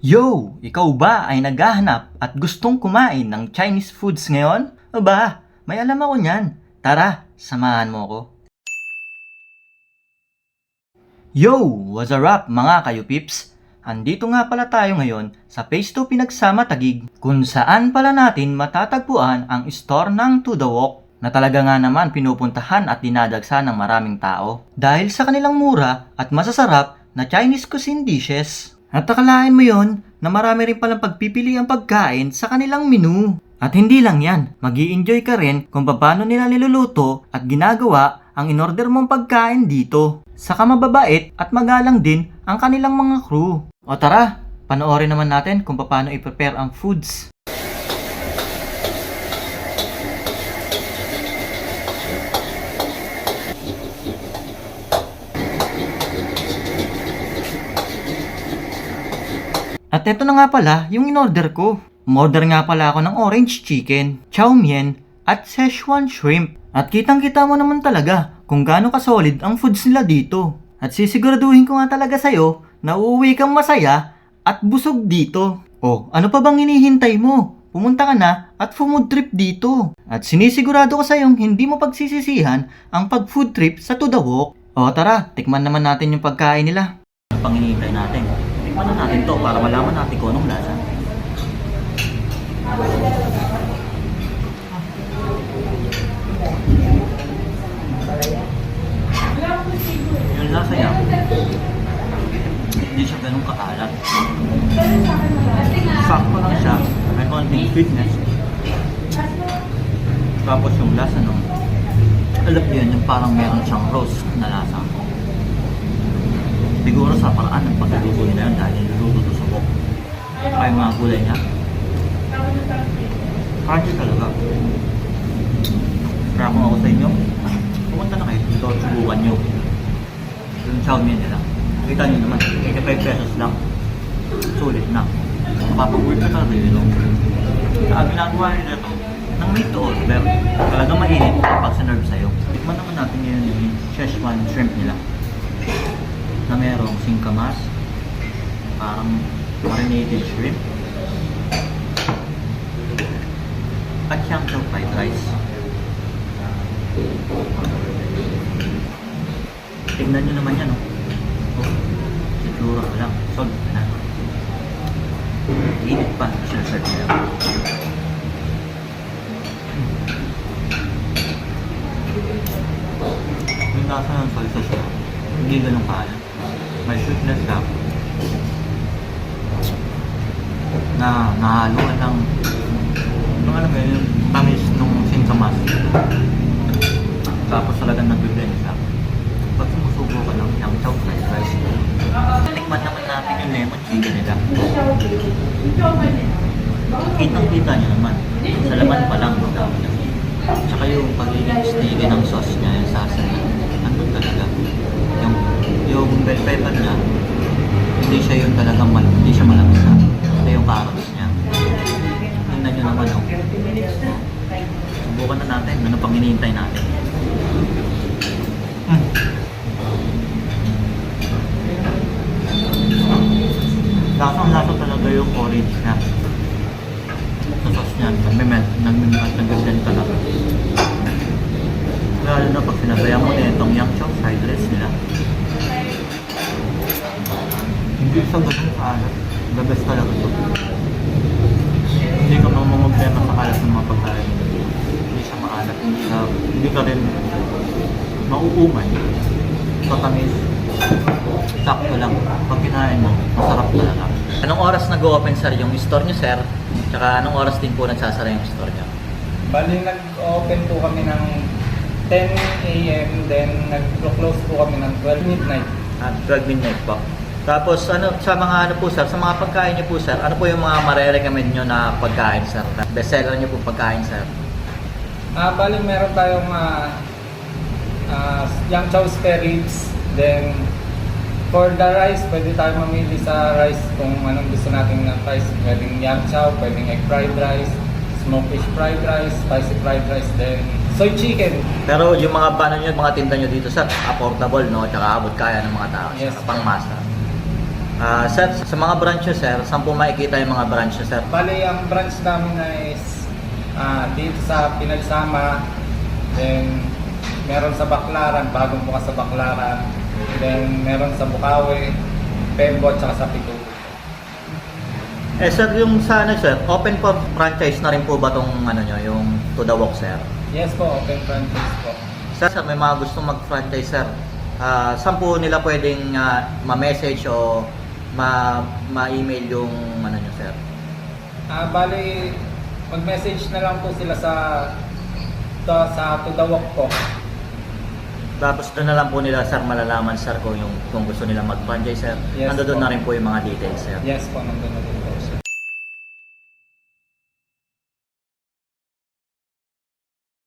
Yo! Ikaw ba ay naghahanap at gustong kumain ng Chinese foods ngayon? Aba, may alam ako niyan. Tara, samahan mo ko. Yo! What's a rap mga kayo pips? Andito nga pala tayo ngayon sa Phase 2 Pinagsama Tagig kung saan pala natin matatagpuan ang store ng To The Walk na talaga nga naman pinupuntahan at dinadagsa ng maraming tao dahil sa kanilang mura at masasarap na Chinese cuisine dishes. At akalain mo yon na marami rin palang pagpipili ang pagkain sa kanilang menu. At hindi lang yan, mag enjoy ka rin kung paano nila niluluto at ginagawa ang inorder mong pagkain dito. Saka mababait at magalang din ang kanilang mga crew. O tara, panoorin naman natin kung paano i-prepare ang foods. At eto na nga pala yung in-order ko. Umorder nga pala ako ng orange chicken, chow mein, at Szechuan shrimp. At kitang kita mo naman talaga kung gaano kasolid ang foods nila dito. At sisiguraduhin ko nga talaga sa'yo na uuwi kang masaya at busog dito. Oh, ano pa bang hinihintay mo? Pumunta ka na at food trip dito. At sinisigurado ko sa'yong hindi mo pagsisisihan ang pag-food trip sa To The Walk. O tara, tikman naman natin yung pagkain nila. Ang panginihintay natin. Tikman na natin to para malaman natin kung anong lasa. Yung lasa niya, hindi siya ganun kaalat. Sakto lang siya, may konting sweetness. Tapos yung lasa nung, alam niyo yun, yung parang meron siyang rose na lasa. Siguro sa paraan ng pagluluto nila yun dahil niluluto to sa. Saka yung mga gulay niya. Crunchy talaga. Kaya kung ako sa inyo, pumunta na kayo dito at subukan nyo. Yung chow mein nila. Kita nyo naman, 85 pesos lang. Sulit na. Mapapagulit ka talaga yun. Saka ginagawa nila ito ng made to order. Talaga mainit kapag sinerve sa'yo. Tikman naman natin ngayon yung Szechuan shrimp nila. Singkamas, parang marinated shrimp, at siyang fried rice. Tignan nyo naman yan, oh. Oh, siguro ka lang. Solve na. Init pa. Sinaserve nila. Yung lasa ng salsa siya, hindi ganun kaalat. May sweetness lang. Na nahaluan ng yung alam mo yun, yung tamis nung singkamas. Tapos talagang nag-blend siya. Pag sumusubo ka ng yung chow fried rice, tikman naman natin yung lemon chicken nila. Kitang-kita niyo naman. Sa laman pa lang, na. Tsaka yung pagiging sticky ng sauce niya, yung sasa niya, talaga. Yung bell pepper niya, hindi siya yung talagang mal hindi siya malamsa. Ito yung carrots niya. Tingnan nyo naman, oh. Subukan na natin, ano pang hinihintay natin. Mm. Lasang lasa talaga yung orange niya. Sa sauce niya, nagme-melt, nagme-melt, nag-blend talaga. Lalo na pag sinabayan mo na itong yang chow fried rice nila. Siya ganun kaalat. The best talaga ito. Hindi ka mamamagdema sa kalat ng mga pagkain. Hindi siya maalat. Hindi, siya, hindi ka rin mauumay. Katamis. Sakto lang. Pag kinain mo, masarap talaga. Anong oras nag-open sir yung store niyo sir? Tsaka anong oras din po nagsasara yung store niyo? Bali, nag-open po kami ng 10 a.m. Then, nag-close po kami ng 12 midnight. At 12 midnight po. Tapos ano sa mga ano po sir, sa mga pagkain niyo po sir, ano po yung mga mare-recommend niyo na pagkain sir? Best seller niyo po pagkain sir? Ah, bali, meron tayong uh, uh, yang chow spare ribs. Then, for the rice, pwede tayo mamili sa rice kung anong gusto natin na rice. Pwedeng yang chow, pwedeng egg fried rice, smoked fish fried rice, spicy fried rice, then soy chicken. Pero yung mga paano niyo, mga tinda niyo dito sir, affordable no, tsaka abot kaya ng mga tao, Yes. yes. pang masa. Ah, sir, sa mga branches, sir, saan po makikita yung mga branches, sir? Bali, ang branch namin ay is ah, dito sa Pinagsama, then meron sa Baclaran, bagong bukas sa Baclaran, then meron sa Bukawi, Pembo, at sa Pitulo. Eh, sir, yung sa ano, sir, open for franchise na rin po ba tong ano nyo, yung to the walk, sir? Yes po, open franchise po. Sir, sir, may mga gustong mag-franchise, sir. Ah, saan po nila pwedeng ah, ma-message o ma- ma-email yung ano nyo, sir? Ah, bali, mag-message na lang po sila sa to, sa Walk po. Tapos doon na lang po nila, sir, malalaman, sir, kung, yung, kung gusto nila mag-franchise, sir. Yes Nando doon po. na rin po yung mga details, sir. Yes po, nandun na po.